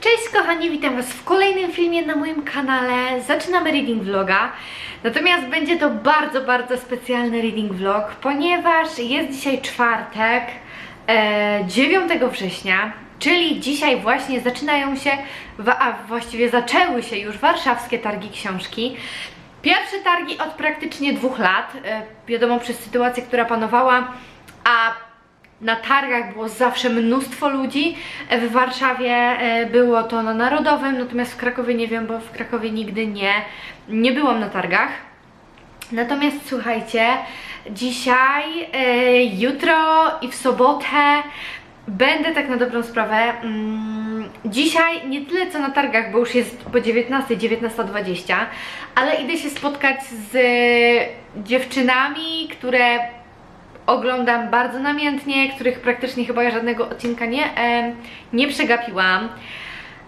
Cześć kochani, witam Was w kolejnym filmie na moim kanale. Zaczynamy reading vloga. Natomiast będzie to bardzo, bardzo specjalny reading vlog, ponieważ jest dzisiaj czwartek, e, 9 września, czyli dzisiaj właśnie zaczynają się, a właściwie zaczęły się już warszawskie targi książki. Pierwsze targi od praktycznie dwóch lat, e, wiadomo przez sytuację, która panowała, a na targach było zawsze mnóstwo ludzi. W Warszawie e, było to na Narodowym, natomiast w Krakowie nie wiem, bo w Krakowie nigdy nie, nie byłam na targach. Natomiast słuchajcie, dzisiaj, e, jutro i w sobotę będę tak na dobrą sprawę. Mm, dzisiaj nie tyle co na targach, bo już jest po 19, 19.20, ale idę się spotkać z dziewczynami, które oglądam bardzo namiętnie, których praktycznie chyba żadnego odcinka nie, em, nie przegapiłam.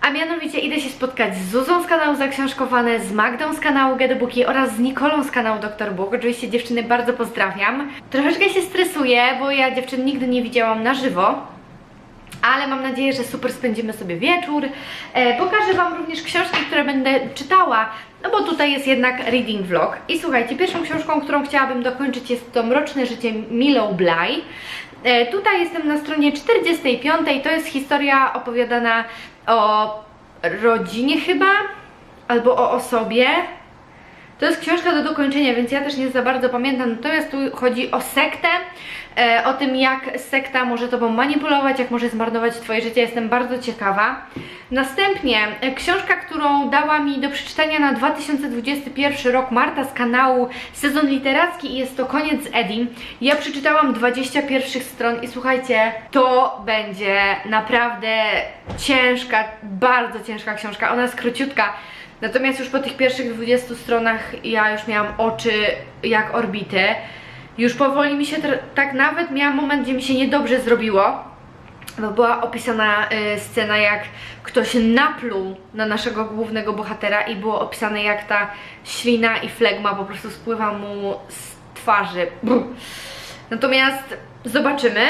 A mianowicie idę się spotkać z Zuzą z kanału Zaksiążkowane, z Magdą z kanału Get Booki oraz z Nikolą z kanału Dr. Book. Oczywiście dziewczyny bardzo pozdrawiam. Troszeczkę się stresuję, bo ja dziewczyn nigdy nie widziałam na żywo. Ale mam nadzieję, że super spędzimy sobie wieczór. E, pokażę Wam również książki, które będę czytała, no bo tutaj jest jednak reading vlog. I słuchajcie, pierwszą książką, którą chciałabym dokończyć jest to Mroczne życie Milo Bly. E, tutaj jestem na stronie 45. To jest historia opowiadana o rodzinie chyba, albo o osobie. To jest książka do dokończenia, więc ja też nie za bardzo pamiętam. Natomiast tu chodzi o sektę, o tym jak sekta może tobą manipulować, jak może zmarnować twoje życie. Jestem bardzo ciekawa. Następnie e, książka, którą dała mi do przeczytania na 2021 rok Marta z kanału Sezon Literacki i jest to Koniec Edim. Ja przeczytałam 20 pierwszych stron i słuchajcie, to będzie naprawdę ciężka, bardzo ciężka książka. Ona jest króciutka. Natomiast już po tych pierwszych 20 stronach ja już miałam oczy jak orbity. Już powoli mi się tak nawet miałam moment, gdzie mi się niedobrze zrobiło, bo była opisana y, scena, jak ktoś napluł na naszego głównego bohatera i było opisane, jak ta ślina i flegma po prostu spływa mu z twarzy. Brr. Natomiast zobaczymy.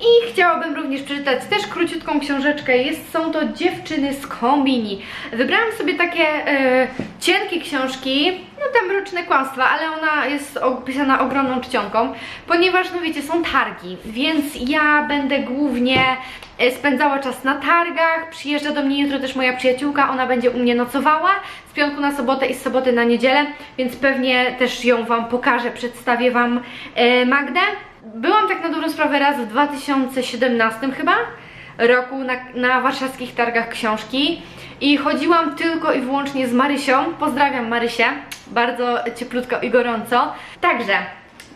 I chciałabym również przeczytać też króciutką książeczkę. Jest, są to dziewczyny z kombini. Wybrałam sobie takie e, cienkie książki, no tam mroczne kłamstwa, ale ona jest opisana ogromną czcionką, ponieważ, no wiecie, są targi, więc ja będę głównie e, spędzała czas na targach. Przyjeżdża do mnie jutro też moja przyjaciółka, ona będzie u mnie nocowała z piątku na sobotę i z soboty na niedzielę, więc pewnie też ją Wam pokażę, przedstawię Wam e, Magdę. Byłam tak na dobrą sprawę raz w 2017 chyba roku na, na warszawskich targach książki i chodziłam tylko i wyłącznie z Marysią. Pozdrawiam Marysię, bardzo cieplutko i gorąco. Także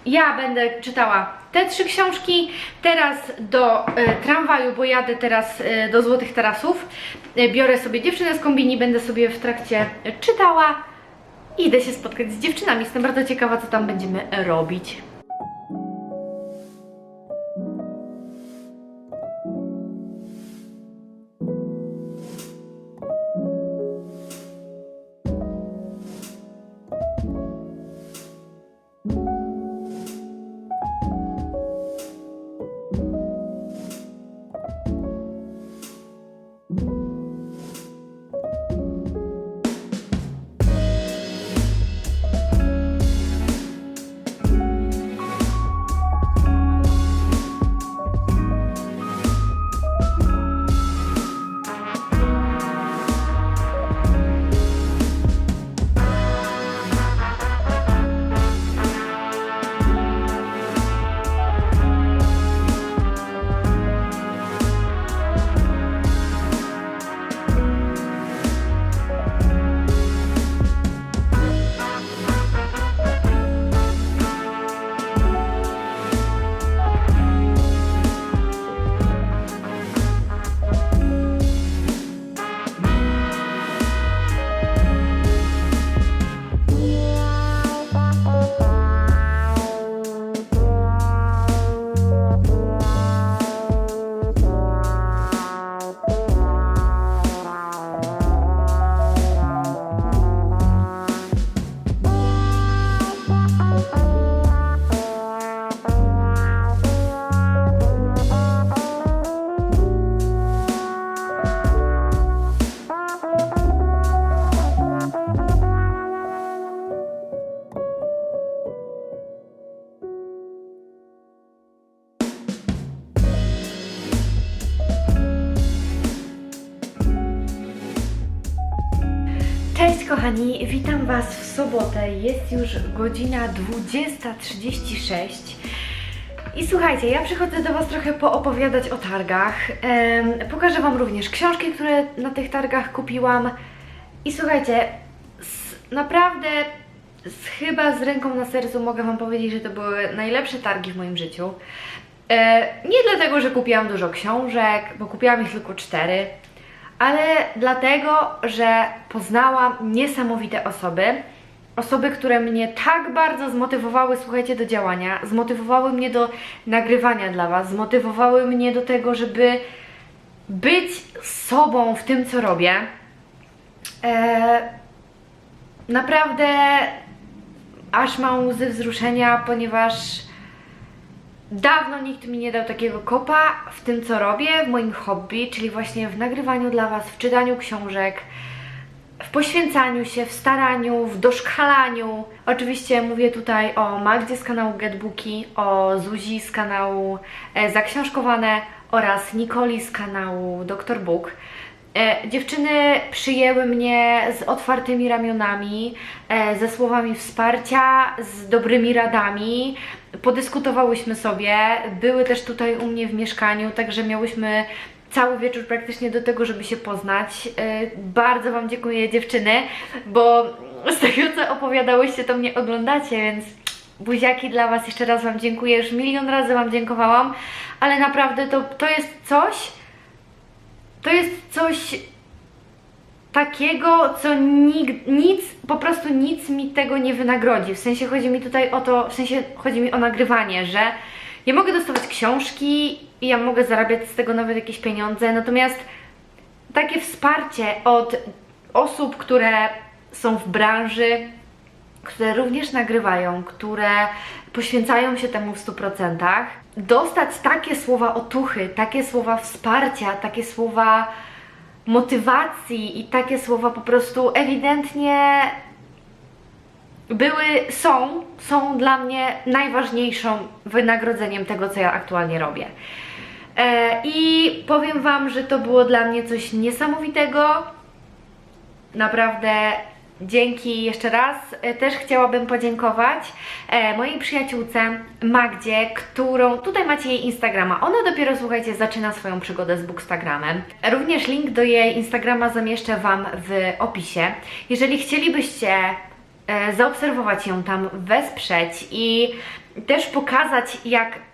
ja będę czytała te trzy książki. Teraz do e, tramwaju, bo jadę teraz e, do Złotych Tarasów. E, biorę sobie dziewczynę z kombini, będę sobie w trakcie czytała. I idę się spotkać z dziewczynami. Jestem bardzo ciekawa, co tam będziemy robić. Sobotę. Jest już godzina 20.36. I słuchajcie, ja przychodzę do Was trochę poopowiadać o targach. Pokażę Wam również książki, które na tych targach kupiłam. I słuchajcie, z, naprawdę z, chyba z ręką na sercu mogę Wam powiedzieć, że to były najlepsze targi w moim życiu. E, nie dlatego, że kupiłam dużo książek, bo kupiłam ich tylko cztery, ale dlatego, że poznałam niesamowite osoby. Osoby, które mnie tak bardzo zmotywowały, słuchajcie, do działania, zmotywowały mnie do nagrywania dla Was, zmotywowały mnie do tego, żeby być sobą w tym, co robię. E, naprawdę aż mam łzy wzruszenia, ponieważ Dawno nikt mi nie dał takiego kopa w tym, co robię, w moim hobby, czyli właśnie w nagrywaniu dla Was, w czytaniu książek, w poświęcaniu się, w staraniu, w doszkalaniu. Oczywiście mówię tutaj o Magdzie z kanału Getbooki, o Zuzi z kanału e, Zaksiążkowane oraz Nikoli z kanału Dr. Book. E, dziewczyny przyjęły mnie z otwartymi ramionami, e, ze słowami wsparcia, z dobrymi radami. Podyskutowałyśmy sobie, były też tutaj u mnie w mieszkaniu, także miałyśmy cały wieczór praktycznie do tego, żeby się poznać. E, bardzo Wam dziękuję dziewczyny, bo z tego co opowiadałyście, to mnie oglądacie, więc buziaki dla Was jeszcze raz Wam dziękuję. Już milion razy Wam dziękowałam, ale naprawdę to, to jest coś, to jest coś takiego, co nig, nic, po prostu nic mi tego nie wynagrodzi. W sensie chodzi mi tutaj o to, w sensie chodzi mi o nagrywanie, że ja mogę dostawać książki i ja mogę zarabiać z tego nawet jakieś pieniądze, natomiast takie wsparcie od osób, które są w branży, które również nagrywają, które poświęcają się temu w 100%, dostać takie słowa otuchy, takie słowa wsparcia, takie słowa motywacji i takie słowa po prostu ewidentnie były, są, są dla mnie najważniejszą wynagrodzeniem tego, co ja aktualnie robię. E, I powiem Wam, że to było dla mnie coś niesamowitego. Naprawdę Dzięki jeszcze raz. E, Też chciałabym podziękować e, mojej przyjaciółce Magdzie, którą tutaj macie jej Instagrama. Ona dopiero, słuchajcie, zaczyna swoją przygodę z Bookstagramem. Również link do jej Instagrama zamieszczę Wam w opisie. Jeżeli chcielibyście zaobserwować ją tam, wesprzeć i też pokazać, jak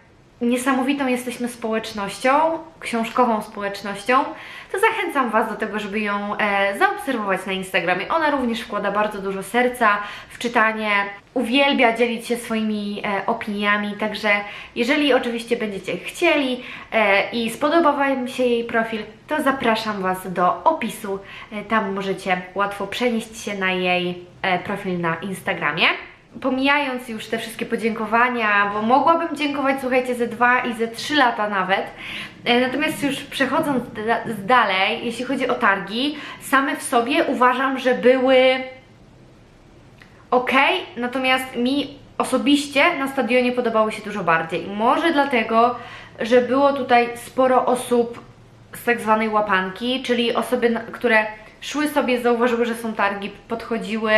niesamowitą jesteśmy społecznością, książkową społecznością, to zachęcam Was do tego, żeby ją e, zaobserwować na Instagramie. Ona również wkłada bardzo dużo serca w czytanie, uwielbia dzielić się swoimi e, opiniami, także jeżeli oczywiście będziecie chcieli e, i spodoba Wam się jej profil, to zapraszam Was do opisu. E, tam możecie łatwo przenieść się na jej e, profil na Instagramie pomijając już te wszystkie podziękowania, bo mogłabym dziękować, słuchajcie, ze dwa i ze trzy lata nawet. E, Natomiast już przechodząc da- dalej, jeśli chodzi o targi, same w sobie uważam, że były ok, natomiast mi osobiście na stadionie podobały się dużo bardziej. Może dlatego, że było tutaj sporo osób z tak zwanej łapanki, czyli osoby, które szły sobie, zauważyły, że są targi, podchodziły.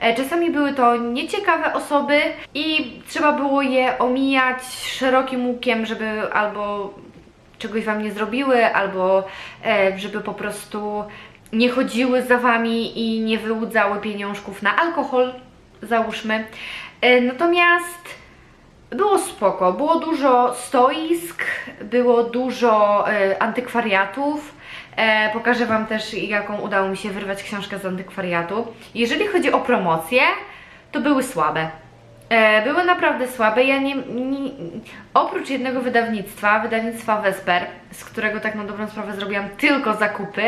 E, Czasami były to nieciekawe osoby i trzeba było je omijać szerokim łukiem, żeby albo czegoś Wam nie zrobiły, albo e, żeby po prostu nie chodziły za Wami i nie wyłudzały pieniążków na alkohol, załóżmy. E, Natomiast było spoko, było dużo stoisk, było dużo e, antykwariatów. E, pokażę Wam też, jaką udało mi się wyrwać książkę z antykwariatu. Jeżeli chodzi o promocje, to były słabe. E, były naprawdę słabe. Ja nie, nie, oprócz jednego wydawnictwa, wydawnictwa Vesper, z którego tak na dobrą sprawę zrobiłam tylko zakupy,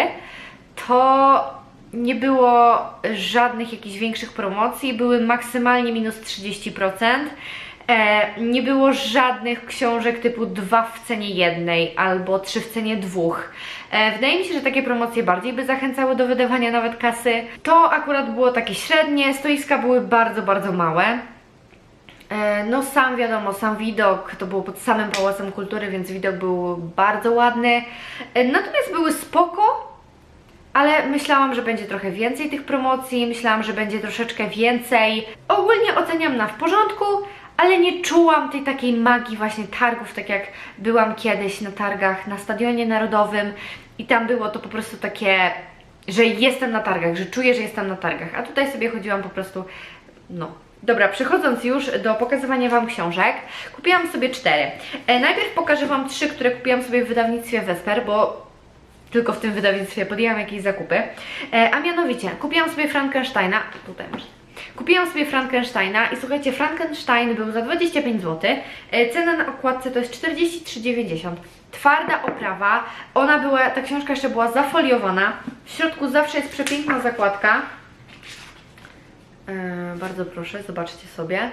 to nie było żadnych jakichś większych promocji, były maksymalnie minus 30%. E, nie było żadnych książek typu dwa w cenie jednej albo trzy w cenie dwóch. E, wydaje mi się, że takie promocje bardziej by zachęcały do wydawania nawet kasy. To akurat było takie średnie, stoiska były bardzo, bardzo małe. E, No sam wiadomo, sam widok to było pod samym Pałacem Kultury, więc widok był bardzo ładny. Natomiast były spoko, ale myślałam, że będzie trochę więcej tych promocji, myślałam, że będzie troszeczkę więcej. Ogólnie oceniam na w porządku, ale nie czułam tej takiej magii właśnie targów, tak jak byłam kiedyś na targach na Stadionie Narodowym i tam było to po prostu takie, że jestem na targach, że czuję, że jestem na targach, a tutaj sobie chodziłam po prostu, no. Dobra, przechodząc już do pokazywania Wam książek, kupiłam sobie cztery. E, najpierw pokażę Wam trzy, które kupiłam sobie w wydawnictwie Vesper, bo tylko w tym wydawnictwie podjęłam jakieś zakupy. E, a mianowicie, kupiłam sobie Frankensteina, tutaj masz. Kupiłam sobie Frankensteina i słuchajcie, Frankenstein był za 25 zł. E, cena na okładce to jest 43,90. Twarda oprawa. Ona była, ta książka jeszcze była zafoliowana. W środku zawsze jest przepiękna zakładka. E, bardzo proszę, zobaczcie sobie.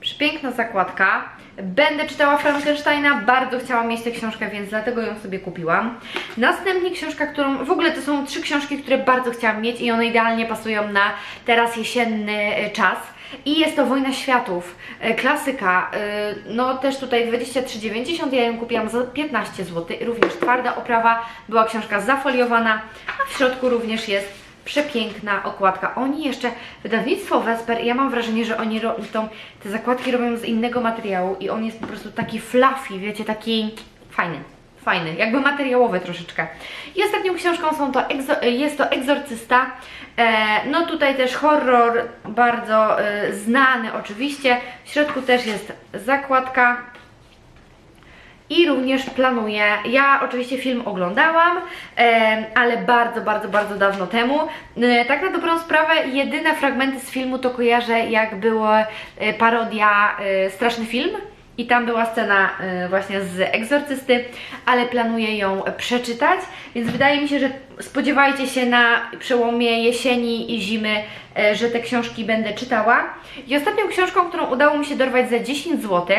Przepiękna zakładka. Będę czytała Frankensteina, bardzo chciałam mieć tę książkę, więc dlatego ją sobie kupiłam. Następnie książka, którą, w ogóle to są trzy książki, które bardzo chciałam mieć i one idealnie pasują na teraz jesienny e, czas. I jest to Wojna Światów, e, klasyka, e, no też tutaj 23,90, ja ją kupiłam za 15 zł, również twarda oprawa, była książka zafoliowana, a w środku również jest przepiękna okładka. Oni jeszcze, wydawnictwo Vesper, ja mam wrażenie, że oni tą, te zakładki robią z innego materiału i on jest po prostu taki fluffy, wiecie, taki fajny. Fajny, jakby materiałowy troszeczkę. I ostatnią książką są to jest to Egzorcysta. E, no tutaj też horror, bardzo e, znany oczywiście. W środku też jest zakładka. I również planuję, ja oczywiście film oglądałam, ale bardzo, bardzo, bardzo dawno temu. E, tak na dobrą sprawę, jedyne fragmenty z filmu to kojarzę, jak była e, parodia e, Straszny Film. I tam była scena właśnie z egzorcysty, ale planuję ją przeczytać, więc wydaje mi się, że spodziewajcie się na przełomie jesieni i zimy, że te książki będę czytała. I ostatnią książką, którą udało mi się dorwać za 10 zł,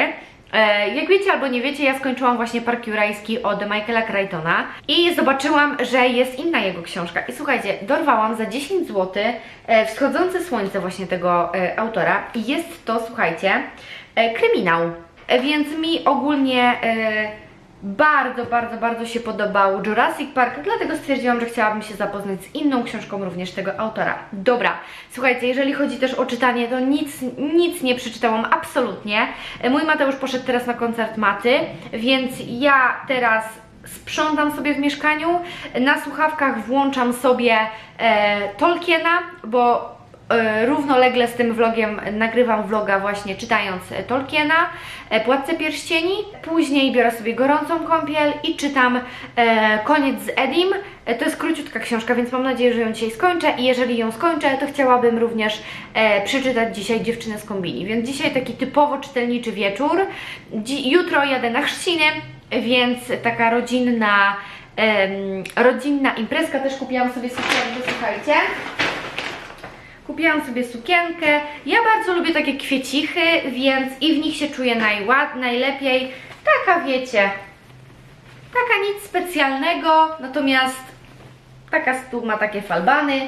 Jak wiecie albo nie wiecie, ja skończyłam właśnie Park Jurajski od Michaela Crichtona i zobaczyłam, że jest inna jego książka. I słuchajcie, dorwałam za 10 zł e, Wschodzące Słońce właśnie tego e, autora i jest to, słuchajcie, e, kryminał. E, Więc mi ogólnie e, bardzo, bardzo, bardzo się podobał Jurassic Park, dlatego stwierdziłam, że chciałabym się zapoznać z inną książką również tego autora. Dobra, słuchajcie, jeżeli chodzi też o czytanie, to nic, nic nie przeczytałam, absolutnie. Mój Mateusz poszedł teraz na koncert Maty, więc ja teraz sprzątam sobie w mieszkaniu, na słuchawkach włączam sobie e, Tolkiena, bo równolegle z tym vlogiem nagrywam vloga właśnie czytając e, Tolkiena, e, Władcę Pierścieni, później biorę sobie gorącą kąpiel i czytam e, Koniec z Edim. E, to jest króciutka książka, więc mam nadzieję, że ją dzisiaj skończę i jeżeli ją skończę, to chciałabym również e, przeczytać dzisiaj Dziewczynę z kombini, więc dzisiaj taki typowo czytelniczy wieczór. Jutro jadę na chrzciny, więc taka rodzinna, rodzinna imprezka, też kupiłam sobie sukienkę, słuchajcie. Kupiłam sobie sukienkę. Ja bardzo lubię takie kwiecichy, więc i w nich się czuję najład, najlepiej. Taka wiecie, taka nic specjalnego, natomiast taka tu ma takie falbany.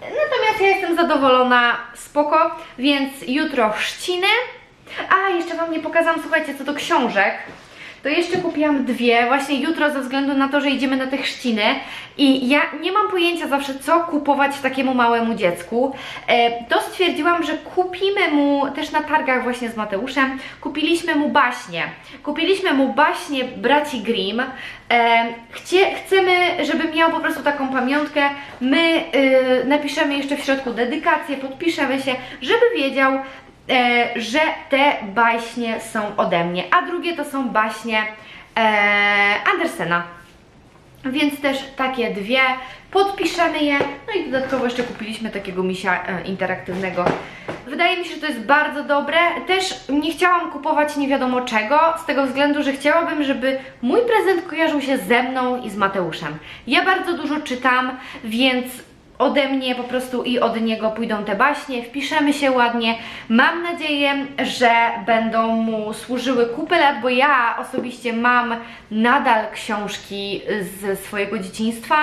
Natomiast ja jestem zadowolona, spoko, więc jutro chrzciny. A, jeszcze Wam nie pokazałam, słuchajcie, co do książek. To jeszcze kupiłam dwie, właśnie jutro ze względu na to, że idziemy na te chrzciny i ja nie mam pojęcia zawsze, co kupować takiemu małemu dziecku. E, to stwierdziłam, że kupimy mu, też na targach właśnie z Mateuszem, kupiliśmy mu baśnie. Kupiliśmy mu baśnie braci Grimm. E, chcie, chcemy, żeby miał po prostu taką pamiątkę. My y, napiszemy jeszcze w środku dedykację, podpiszemy się, żeby wiedział, e, że te baśnie są ode mnie, a drugie to są baśnie e, Andersena. Więc też takie dwie, podpiszemy je, no i dodatkowo jeszcze kupiliśmy takiego misia e, interaktywnego. Wydaje mi się, że to jest bardzo dobre. Też nie chciałam kupować nie wiadomo czego, z tego względu, że chciałabym, żeby mój prezent kojarzył się ze mną i z Mateuszem. Ja bardzo dużo czytam, więc ode mnie po prostu i od niego pójdą te baśnie, wpiszemy się ładnie. Mam nadzieję, że będą mu służyły kupę lat, bo ja osobiście mam nadal książki ze swojego dzieciństwa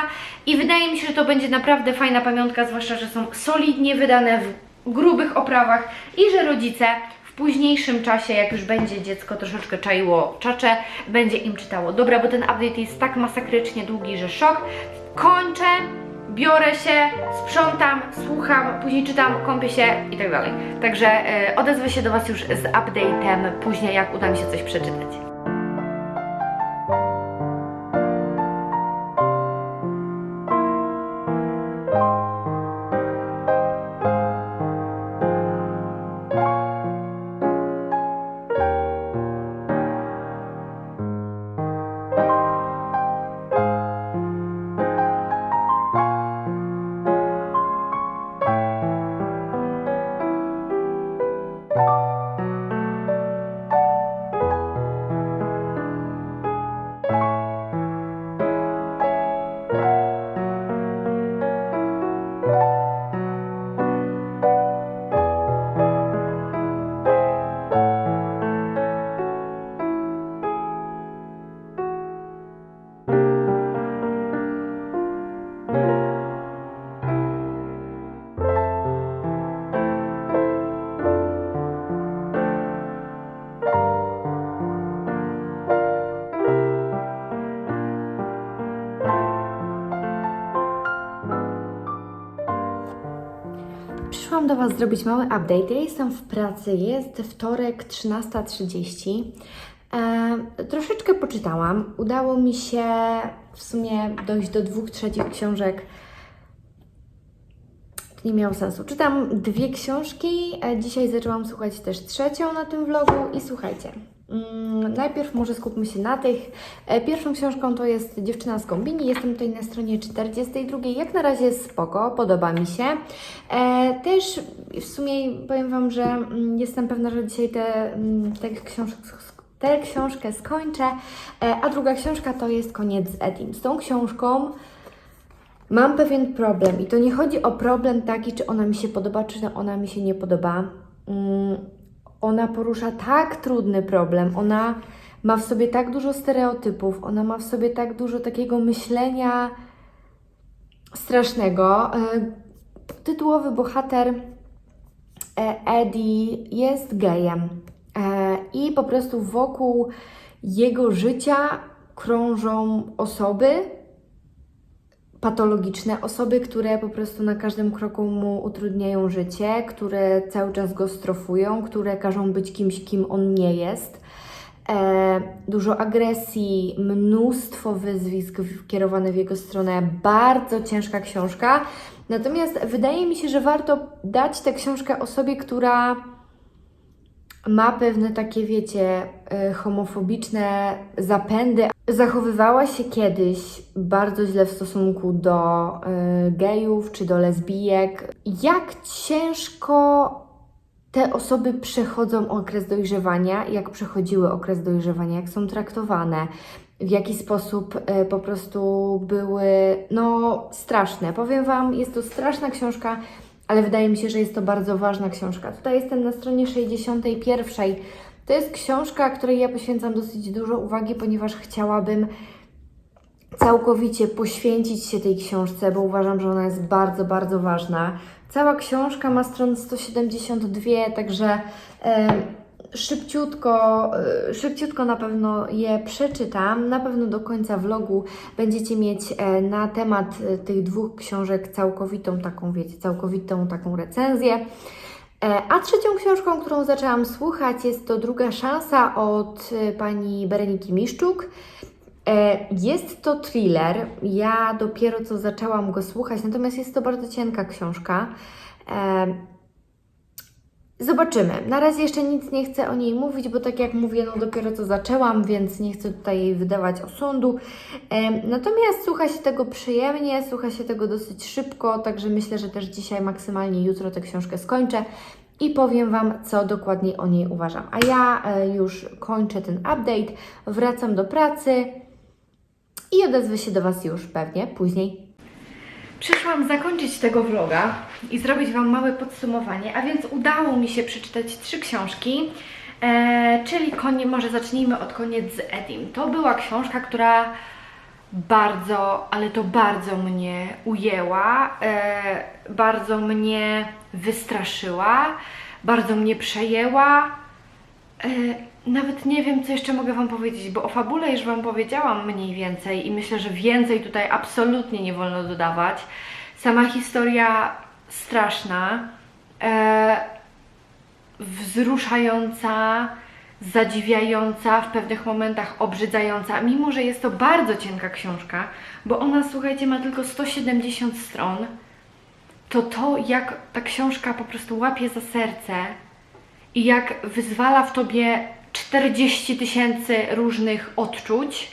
i wydaje mi się, że to będzie naprawdę fajna pamiątka, zwłaszcza, że są solidnie wydane w grubych oprawach i że rodzice w późniejszym czasie, jak już będzie dziecko troszeczkę czaiło czacze, będzie im czytało. Dobra, bo ten update jest tak masakrycznie długi, że szok. kończę, biorę się, sprzątam, słucham, później czytam, kąpię się i tak dalej. Także e, odezwę się do Was już z update'em później, jak uda mi się coś przeczytać. Do Was zrobić mały update. Ja jestem w pracy, jest wtorek 13.30. E, troszeczkę poczytałam. Udało mi się w sumie dojść do dwóch trzecich książek. To nie miało sensu. Czytam dwie książki. E, dzisiaj zaczęłam słuchać też trzecią na tym vlogu i słuchajcie. Mm, najpierw może skupmy się na tych. E, pierwszą książką to jest Dziewczyna z kombini. Jestem tutaj na stronie 42. Jak na razie jest spoko, podoba mi się. E, też w sumie powiem Wam, że mm, jestem pewna, że dzisiaj te, mm, tę książkę skończę, e, a druga książka to jest Koniec z Edim. Z tą książką mam pewien problem i to nie chodzi o problem taki, czy ona mi się podoba, czy ona mi się nie podoba. Ona porusza tak trudny problem, ona ma w sobie tak dużo stereotypów, ona ma w sobie tak dużo takiego myślenia strasznego. E, Tytułowy bohater e, Eddie jest gejem e, i po prostu wokół jego życia krążą osoby patologiczne, osoby, które po prostu na każdym kroku mu utrudniają życie, które cały czas go strofują, które każą być kimś, kim on nie jest. E, dużo agresji, mnóstwo wyzwisk kierowanych w jego stronę, bardzo ciężka książka. Natomiast wydaje mi się, że warto dać tę książkę osobie, która ma pewne takie, wiecie, y, homofobiczne zapędy. Zachowywała się kiedyś bardzo źle w stosunku do y, gejów czy do lesbijek. Jak ciężko te osoby przechodzą okres dojrzewania, jak przechodziły okres dojrzewania, jak są traktowane, w jaki sposób y, po prostu były, no, straszne. Powiem Wam, jest to straszna książka ale wydaje mi się, że jest to bardzo ważna książka. Tutaj jestem na stronie 61. To jest książka, której ja poświęcam dosyć dużo uwagi, ponieważ chciałabym całkowicie poświęcić się tej książce, bo uważam, że ona jest bardzo, bardzo ważna. Cała książka ma stron 172, także szybciutko, e, szybciutko na pewno je przeczytam. Na pewno do końca vlogu będziecie mieć e, na temat e, tych dwóch książek całkowitą taką, wiecie, całkowitą taką recenzję. A trzecią książką, którą zaczęłam słuchać, jest to Druga szansa od pani Bereniki Miszczuk. Jest to thriller. Ja dopiero co zaczęłam go słuchać, natomiast jest to bardzo cienka książka. Zobaczymy. Na razie jeszcze nic nie chcę o niej mówić, bo tak jak mówię, no dopiero co zaczęłam, więc nie chcę tutaj jej wydawać osądu. Natomiast słucha się tego przyjemnie, słucha się tego dosyć szybko, także myślę, że też dzisiaj, maksymalnie jutro tę książkę skończę i powiem Wam, co dokładnie o niej uważam. A ja e, już kończę ten update, wracam do pracy i odezwę się do Was już pewnie później. Przyszłam zakończyć tego vloga i zrobić Wam małe podsumowanie, a więc udało mi się przeczytać trzy książki, e, czyli konie, może zacznijmy od Koniec z Edim. To była książka, która bardzo, ale to bardzo mnie ujęła, e, bardzo mnie wystraszyła, bardzo mnie przejęła. E, nawet nie wiem, co jeszcze mogę Wam powiedzieć, bo o fabule już Wam powiedziałam mniej więcej i myślę, że więcej tutaj absolutnie nie wolno dodawać. Sama historia straszna, e, wzruszająca, zadziwiająca, w pewnych momentach obrzydzająca, mimo że jest to bardzo cienka książka, bo ona, słuchajcie, ma tylko 170 stron, to to, jak ta książka po prostu łapie za serce i jak wyzwala w tobie 40 tysięcy różnych odczuć,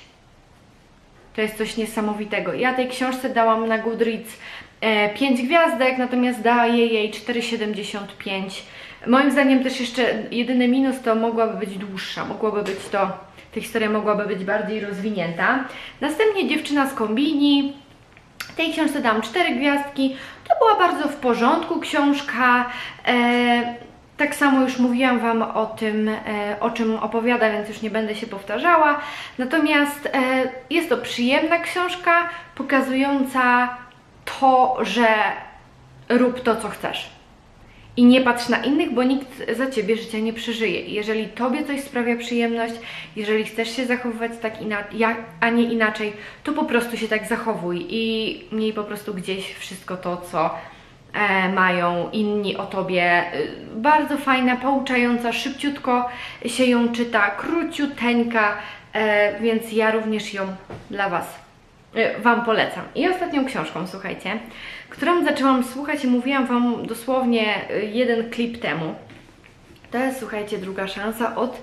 to jest coś niesamowitego. Ja tej książce dałam na Goodreads e, 5 gwiazdek, natomiast daję jej 4,75. Moim zdaniem też jeszcze jedyny minus to mogłaby być dłuższa, mogłaby być to, ta historia mogłaby być bardziej rozwinięta. Następnie dziewczyna z kombini. Tej książce dam 4 gwiazdki. To była bardzo w porządku książka. E, tak samo już mówiłam Wam o tym, e, o czym opowiada, więc już nie będę się powtarzała. Natomiast e, jest to przyjemna książka, pokazująca to, że rób to, co chcesz. I nie patrz na innych, bo nikt za ciebie życia nie przeżyje. Jeżeli tobie coś sprawia przyjemność, jeżeli chcesz się zachowywać tak, a nie inaczej, to po prostu się tak zachowuj i miej po prostu gdzieś wszystko to, co mają inni o tobie. Y, Bardzo fajna, pouczająca, szybciutko się ją czyta, króciuteńka, e, więc ja również ją dla Was Wam polecam. I ostatnią książką, słuchajcie, którą zaczęłam słuchać i mówiłam Wam dosłownie jeden klip temu. To jest, słuchajcie, druga szansa od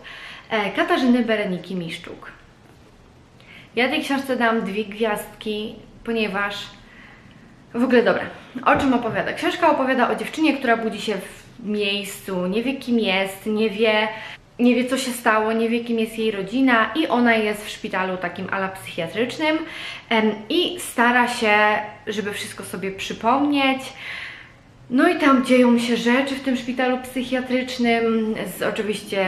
e, Katarzyny Bereniki Miszczuk. Ja tej książce dam dwie gwiazdki, ponieważ w ogóle dobra. O czym opowiada? Książka opowiada o dziewczynie, która budzi się w miejscu, nie wie kim jest, nie wie, nie wie co się stało, nie wie kim jest jej rodzina i ona jest w szpitalu takim ala psychiatrycznym em, i stara się, żeby wszystko sobie przypomnieć. No i tam dzieją się rzeczy w tym szpitalu psychiatrycznym. Z, oczywiście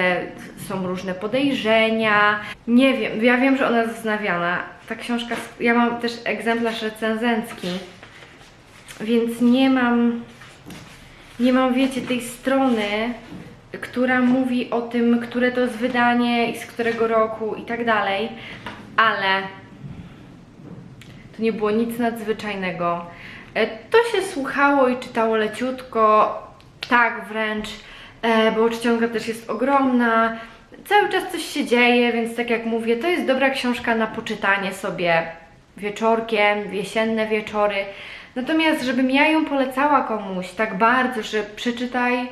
są różne podejrzenia. Nie wiem, ja wiem, że ona jest wznawiana. Ta książka, ja mam też egzemplarz recenzencki, więc nie mam, nie mam, wiecie, tej strony, która mówi o tym, które to jest wydanie i z którego roku i tak dalej, ale to nie było nic nadzwyczajnego. E, To się słuchało i czytało leciutko, tak wręcz, e, bo czcionka też jest ogromna. Cały czas coś się dzieje, więc tak jak mówię, to jest dobra książka na poczytanie sobie wieczorkiem, jesienne wieczory. Natomiast, żebym ja ją polecała komuś tak bardzo, że przeczytaj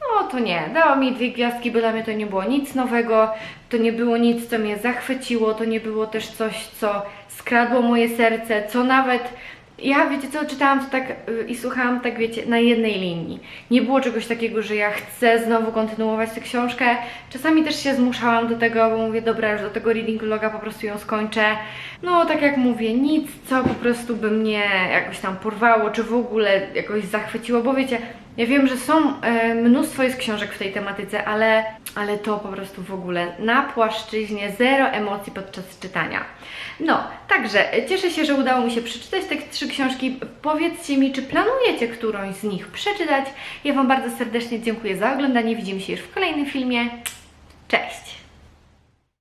no to nie, dała mi dwie gwiazdki, bo dla mnie to nie było nic nowego, to nie było nic, co mnie zachwyciło, to nie było też coś, co skradło moje serce, co nawet, ja wiecie co, czytałam to tak y, i słuchałam tak, wiecie, na jednej linii. Nie było czegoś takiego, że ja chcę znowu kontynuować tę książkę. Czasami też się zmuszałam do tego, bo mówię, dobra, już do tego reading vloga po prostu ją skończę. No, tak jak mówię, nic, co po prostu by mnie jakoś tam porwało, czy w ogóle jakoś zachwyciło, bo wiecie, ja wiem, że są e, mnóstwo jest książek w tej tematyce, ale, ale to po prostu w ogóle na płaszczyźnie zero emocji podczas czytania. No, także e, cieszę się, że udało mi się przeczytać te trzy książki. Powiedzcie mi, czy planujecie którąś z nich przeczytać. Ja Wam bardzo serdecznie dziękuję za oglądanie. Widzimy się już w kolejnym filmie. Cześć!